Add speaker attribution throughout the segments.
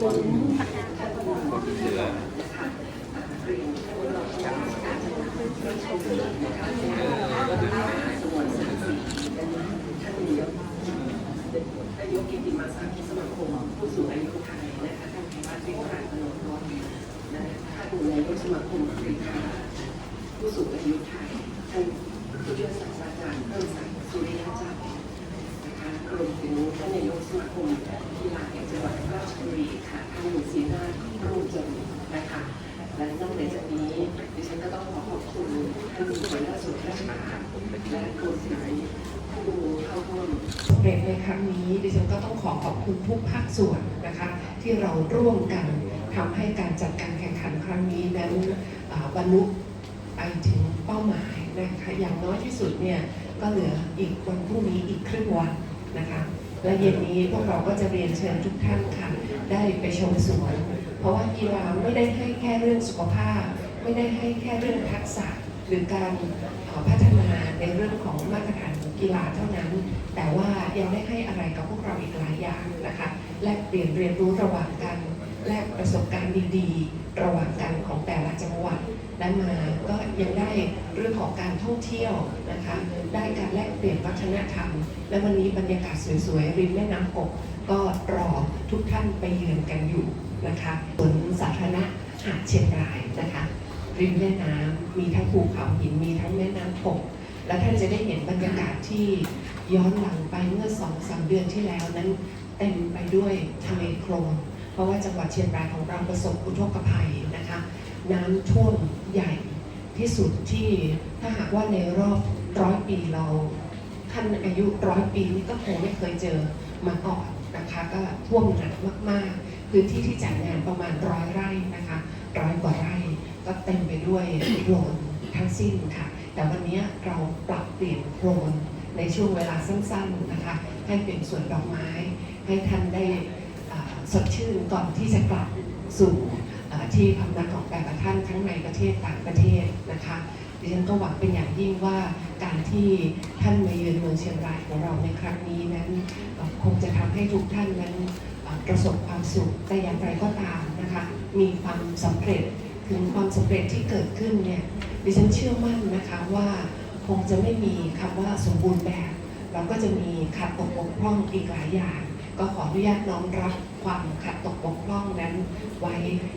Speaker 1: รนะคะท่านนายกสมาคมกรีฑาผู้สูงอายุไทยท่านผู้ช่วยศาสตราจารย์เพิ่มศักดิ์สุริยะจักรนะคะรวมถึงท่านนายกสมาคม กีฬาแห่งจังหวัดราชบุรีค่ะท่านศรีนาถรุ่งเจริญนะคะและนอกจากนี้ดิฉันก็ต้องขอขอบคุณท่านหัวหน้าส่วนราชการและโฆษณาผู้เข้าร่วม
Speaker 2: สำเร็จในครั้งนี้ดิฉันก็ต้องขอขอบคุณทุกภาคส่วนนะคะ ที่เราร่วมกันทำให้การจัดการแข่งขันครั้งนี้นั้นบรรลุไปถึงเป้าหมายนะคะอย่างน้อยที่สุดเนี่ยก็เหลืออีกวันพรุ่งนี้อีกครึ่งวันนะคะ และเย็นนี้พวกเราก็จะเรียนเชิญทุกท่านค่ะได้ไปชมสวน เพราะว่ากีฬาไม่ได้ให้แค่เรื่องสุขภาพ ไม่ได้ให้แค่เรื่องทักษะหรือการพัฒนาในเรื่องของมาตรฐานกีฬาเท่านั้น แต่ว่ายังได้ให้อะไรกับพวกเราอีกหลายอย่างนะคะ และเปลี่ยนเรียนรู้ระหว่างกัน แลกประสบการณ์ดีๆ ระหว่างกันของแต่ละจังหวัดและมาก็ยังได้เรื่องของการท่องเที่ยวนะคะ ได้การแลกเปลี่ยนวัฒนธรรม และวันนี้บรรยากาศสวยๆริมแม่น้ำกกก็รอทุกท่านไปเยือนกันอยู่นะคะสวนสาธารณะหาดเชียงรายนะคะริมแม่น้ำมีทั้งภูเขาหินมีทั้งแม่น้ำกกและท่านจะได้เห็นบรรยากาศที่ย้อนหลังไปเมื่อสองสามเดือนที่แล้วนั้นเต็มไปด้วยทะเลโคลน ราะว่าจังหวัดเชียงรายของเราประสบอุทกภัยนะคะน้ำท่วมใหญ่ที่สุดที่ถ้าหากว่าในรอบร้อยปีเราท่านอายุร้อยปีนี่ก็คงไม่เคยเจอมาก่อนนะคะก็ท่วมหนักมากๆ พื้นที่ที่จัดงานประมาณร้อยไร่นะคะร้อยกว่าไร่ก็เต็มไปด้วยโคลนทั้งสิ้นค่ะ แต่วันนี้เราปรับเปลี่ยนโคลนในช่วงเวลาสั้นๆนะคะ ให้เป็นสวนดอกไม้ ให้ท่านได้ สดชื่นก่อนที่จะกลับสู่ที่พำนักของแต่ละท่านทั้งในประเทศต่างประเทศนะคะดิฉันก็หวังเป็นอย่างยิ่งว่าการที่ท่านมาเยือนเมืองเชียงรายของเราในครั้งนี้นั้นคงจะทำให้ทุกท่านนั้นประสบความสุขแต่อย่างไรก็ตามนะคะมีความสำเร็จถึงความสำเร็จที่เกิดขึ้นเนี่ยดิฉันเชื่อมั่นนะคะว่าคงจะไม่มีคำว่าสมบูรณ์แบบ เราก็จะมีขัดตกบกพร่องอีกหลายอย่าง ก็ขออนุญาตน้อมรับความขัดตกบกพร่องนั้น ไว้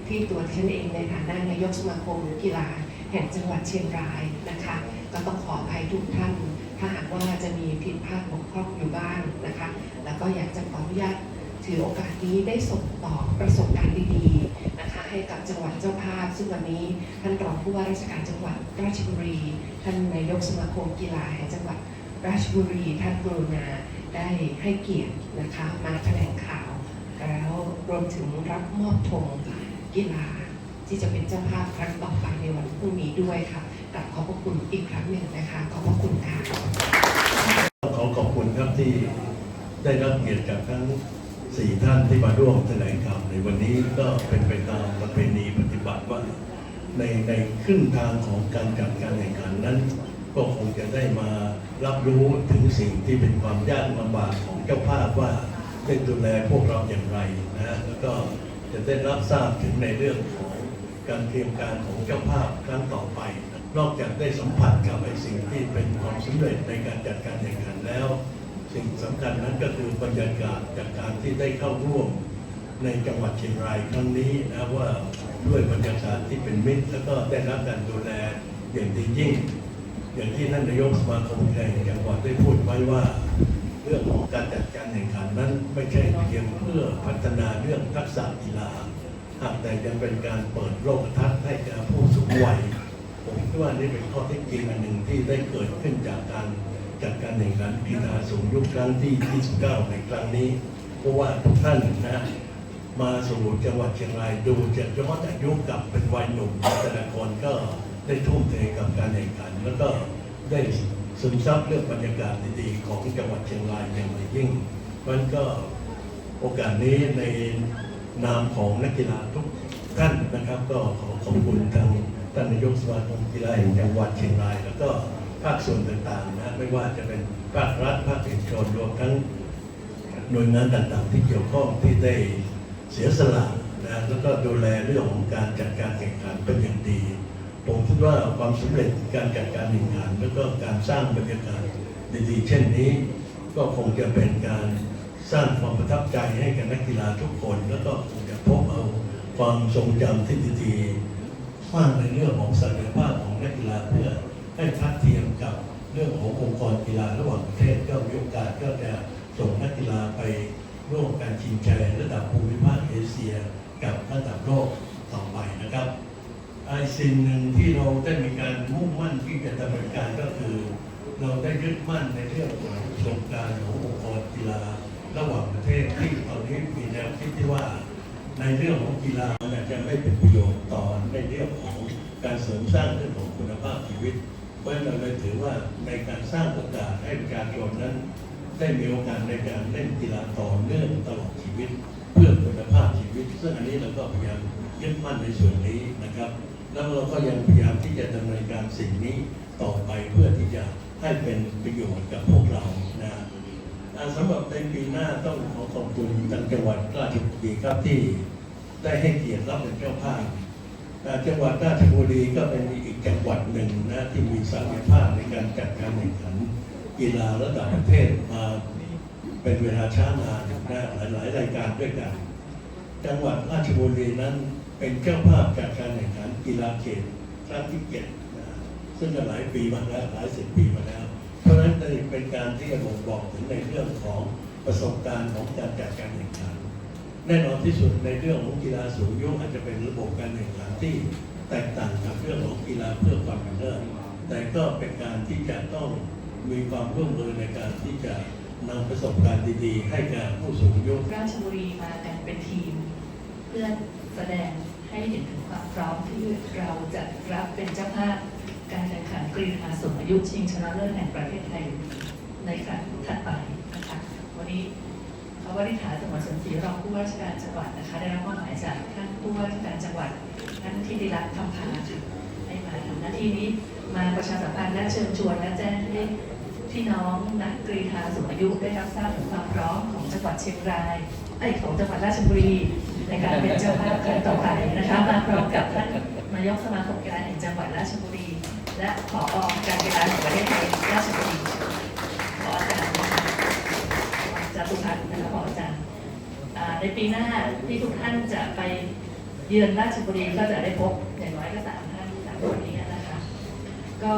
Speaker 2: ที่ตัวฉันเองในฐานะนายกสมาคมกีฬา แห่งจังหวัดเชียงรายนะคะ ก็ต้องขออภัยทุกท่าน ถ้าหากว่าจะมีผิดพลาดบกพร่องอยู่บ้างนะคะ แล้วก็อยากจะขออนุญาตถือโอกาสนี้ได้ส่งต่อประสบการณ์ดีๆนะคะให้กับจังหวัดเจ้าภาพ ซึ่งวันนี้ท่านรองผู้ว่าราชการจังหวัดราชบุรี ท่านนายกสมาคมกีฬาแห่งจังหวัดราชบุรีท่านกรุณา ได้ให้เกียรตินะคะมาแถลงข่าว แล้วรวมถึงรับมอบธงกีฬาที่จะเป็นเจ้าภาพครั้งต่อไปในวันพรุ่งนี้ด้วยค่ะกลับขอบพระคุณอีกครั้งหนึ่งนะคะ ขอบพระคุณค่ะ
Speaker 3: ขอขอบคุณครับที่ได้รับเกียรติจากทั้งสี่ท่านที่มาร่วมแถลงข่าวในวันนี้ก็เป็นไปตามประเพณีปฏิบัติว่า ในในครึ่งทางของการจัดการแข่งขันนั้น ก็คงจะได้มา รับรู้ถึงสิ่งที่เป็นความยากลำบากของเจ้าภาพว่าได้ดูแลพวกเราอย่างไรนะแล้วก็จะได้รับทราบถึงในเรื่องของการเตรียมการของเจ้าภาพครั้งต่อไป นอกจากได้สัมผัสกับไอ้สิ่งที่เป็นความสำเร็จในการจัดการแข่งขันแล้ว สิ่งสำคัญนั้นก็คือบรรยากาศจากการที่ได้เข้าร่วมในจังหวัดเชียงรายครั้งนี้นะว่าด้วยบรรยากาศที่เป็นมิตร แล้วก็ได้รับการดูแลอย่างดียิ่ง อย่างที่ท่านนายกสมาคมแข่งจังหวัดได้พูดไว้ว่า เรื่องของการจัดการแข่งขันนั้นไม่ใช่เพียงเพื่อพัฒนาเรื่องทักษะกีฬาหากแต่ยังเป็นการเปิดโลกทัศน์ให้แก่ผู้สูงวัยผมคิดว่านี่เป็นข้อเท็จจริงอันหนึ่งที่ได้เกิดขึ้นจากการจัดการแข่งขันกีฬาสูงยุคครั้งที่ 29 ในครั้งนี้เพราะว่าทุกท่านนะมาสู่จังหวัดเชียงรายดูจะย้อนอายุกลับเป็นวัยหนุ่มแต่ละคนก็ ได้ทุ่มเทกับการแข่งขัน แล้วก็ได้ซึมซับเรื่องบรรยากาศดีๆของจังหวัดเชียงรายอย่างยิ่งมันก็โอกาสนี้ในนามของนักกีฬาทุกท่านนะครับ ก็ขอขอบคุณทางท่านนายกสมาคมกีฬาแห่งจังหวัดเชียงราย แล้วก็ภาคส่วนต่างๆนะไม่ว่าจะเป็นภาครัฐภาคเอกชนรวมทั้งหน่วยงานต่างๆ ที่เกี่ยวข้องที่ได้เสียสละนะแล้วก็ดูแลเรื่องของการจัดการแข่งขันเป็นอย่างดี ผมคิดว่าความสำเร็จการจัดการแข่งขันแล้วก็การสร้างบรรยากาศดีๆเช่นนี้ ก็คงจะเป็นการสร้างความประทับใจให้กับนักกีฬาทุกคน แล้วก็คงจะพบเอาความทรงจำที่ดีๆมากในเรื่องของศักยภาพของนักกีฬาเพื่อให้ทัดเทียมกับเรื่องขององค์กรกีฬาระหว่างประเทศก็มีโอกาสก็จะส่งนักกีฬาไปร่วมการชิงชัยระดับภูมิภาคเอเชีย กับระดับโลกต่อไป สิ่งหนึ่งที่เราได้มีการมุ่งมั่นที่จะดำเนินการก็คือ เราได้ยึดมั่นในเรื่องของโครงการขององค์กรกีฬา ระหว่างประเทศที่ตอนนี้มีแนวคิดที่ว่า ในเรื่องของกีฬามันอาจจะไม่เป็นประโยชน์ต่อในเรื่องของการเสริมสร้างเรื่องของคุณภาพชีวิตเพราะฉะนั้นเราเลยถือว่าในการสร้างโอกาสให้ประชาชนนั้น ได้มีโอกาสในการเล่นกีฬาต่อเนื่องตลอดชีวิต เพื่อคุณภาพชีวิต ซึ่งอันนี้เราก็พยายามยึดมั่นในส่วนนี้นะครับ แล้วเราก็ยังพยายามที่จะดำเนินการสิ่งนี้ต่อไปเพื่อที่จะให้เป็นประโยชน์กับพวกเรานะสำหรับในปีหน้าต้องขอขอบคุณทางจังหวัดราชบุรีครับที่ได้ให้เกียรติรับเป็นเจ้าภาพจังหวัดราชบุรีก็เป็นอีกจังหวัดหนึ่งนะที่มีศักยภาพในการจัดการแข่งขันกีฬาระดับประเทศมาเป็นเวลาช้านานนะหลายๆรายการด้วยกัน จังหวัดราชบุรีนั้น เป็นเจ้าภาพจัดการแข่งขันกีฬาเขตครั้งที่เจ็ดนะซึ่งก็หลายปีมาแล้วหลายสิบปีมาแล้ว เพราะฉะนั้นเป็นการที่จะบ่งบอกถึงในเรื่องของประสบการณ์ของการจัดการแข่งขัน แน่นอนที่สุดในเรื่องของกีฬาสูงอายุอาจจะเป็นระบบการแข่งขันที่แตกต่างกับเรื่องของกีฬาเพื่อความเป็นเลิศแต่ก็เป็นการที่จะต้องมีความร่วมมือในการที่จะนำประสบการณ์ดีๆ ให้แก่ผู้สูงอายุ
Speaker 4: ราชบุรีมากันเป็นทีม เพื่อแสดง ให้เห็นถึงความพร้อมที่เราจะรับเป็นเจ้าภาพการแข่งขันกรีฑาสูงอายุชิงชนะเลิศแห่งประเทศไทยในครั้งถัดไปนะคะวันนี้เขาวริษาสมรสนศรีรองผู้ว่าราชการจังหวัดนะคะ ได้รับมอบหมายจากท่านผู้ว่าราชการจังหวัดท่านทิติรัตน์คำพาค่ะให้มาทำหน้าที่นี้มาประชาสัมพันธ์และเชิญชวนและแจ้งให้พี่น้องนักกรีฑาสูงอายุได้รับทราบถึงความพร้อมของจังหวัดเชียงรายไอของจังหวัดราชบุรี ในการเป็นเจ้าภาพครั้งต่อไปนะคะมาพร้อมกับท่านนายกสมาคมกีฬาแห่งจังหวัดราชบุรี และผอการกีฬาแห่งประเทศไทยราชบุรีขออาจารย์จตุพัฒน์นะคะขออาจารย์ในปีหน้าที่ทุกท่านจะไปเยือนราชบุรีก็จะได้พบอย่างน้อยก็สามท่านสามคนนี้นะคะ ก็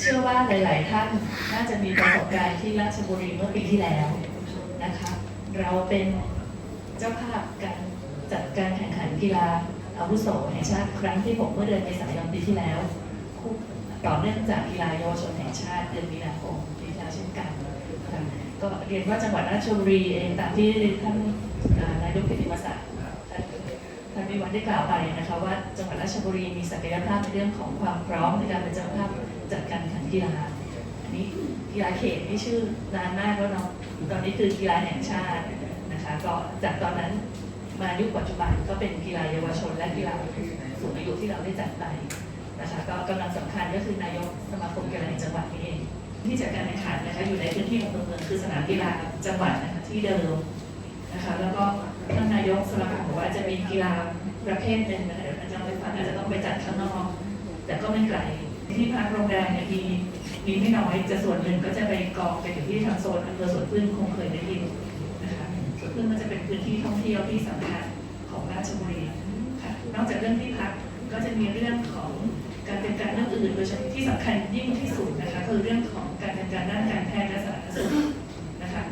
Speaker 4: เชื่อว่าหลาย ๆ ท่านน่าจะมีประสบการณ์ที่ราชบุรีเมื่อปีที่แล้วนะคะ เราเป็นเจ้าภาพการ จัดการแข่งขันกีฬาอาวุโสแห่งชาติครั้งที่ 6 เมื่อเดือนเมษายนปีที่แล้วคู่ต่อเนื่องจากกีฬาเยาวชนแห่งชาติเดือนมีนาคมปีที่แล้วเช่นกันก็เรียนว่าจังหวัดราชบุรีเองตามที่ท่านนายกพิธิมศักดิ์ท่านท่านวิวัฒน์ได้กล่าวไปนะคะว่าจังหวัดราชบุรีมีศักยภาพในเรื่องของความพร้อมในการเป็นเจ้าภาพจัดการแข่งขันกีฬาอันนี้กีฬาเขตที่ชื่อนานมากแล้วเนาะตอนนี้คือกีฬาแห่งชาตินะคะก็จากตอนนั้น มายุคปัจจุบันก็เป็นกีฬาเยาวชน และกีฬาสูงอายุที่เราได้จัดไปนะคะก็กำลังสำคัญก็คือนายกสมาคมกีฬาแห่งจังหวัดนี่เองที่จัดการแข่งขันนะคะอยู่ในพื้นที่ของเมืองคือสนามกีฬาจังหวัดนะคะที่เดิมนะคะแล้วก็ท่านนายกสมาคมบอกว่าจะมีกีฬาประเภทหนึ่งนะคะอาจารย์ไปฟังอาจจะต้องไปจัดข้างนอกแต่ก็ไม่ไกลที่พักโรงแรมเนี่ยมีมีไม่น้อยจะส่วนหนึ่งก็จะไปกองไปอยู่ที่ทางโซนอำเภอสวนพึ่งคงเคยได้ยิน ซึ่งมันจะเป็นพื้นที่ท่องเที่ยวที่สำคัญของราชบุรีค่ะนอกจากเรื่องที่พักก็จะมีเรื่องของการเป็นการเรื่องอื่นโดยเฉพาะที่สำคัญยิ่งที่สุดนะคะคือเรื่องของการเป็นการด้านการแพทย์และสาธารณสุขนะคะ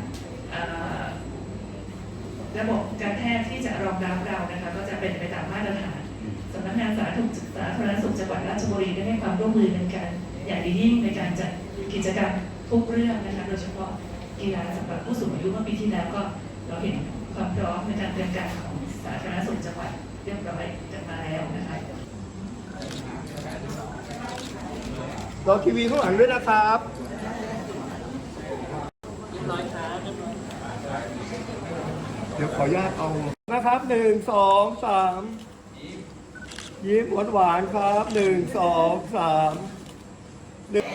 Speaker 4: ระบบการแพทย์ที่จะรองรับเรานะคะก็จะเป็นไปตามมาตรฐานสำนักงานสาธารณสุขสาธารณสุขจังหวัดราชบุรีได้ให้ความร่วมมือในการอย่างดียิ่งในการจัดกิจกรรมทุกเรื่องนะคะโดยเฉพาะกีฬาสำหรับผู้สูงอายุเมื่อปีที่แล้วก็ เราเห็นความพร้อมในการเตรียมการของสาธารณสุขจังหวัดเรียบร้อยกันมาแล้วนะคะ
Speaker 5: รอทีวีข้างหลังด้วยนะครับเดี๋ยวขออนุญาตเอานะครับหนึ่งสองสามยิ้มหวานหวานๆครับหนึ่งสองสามหนึ่ง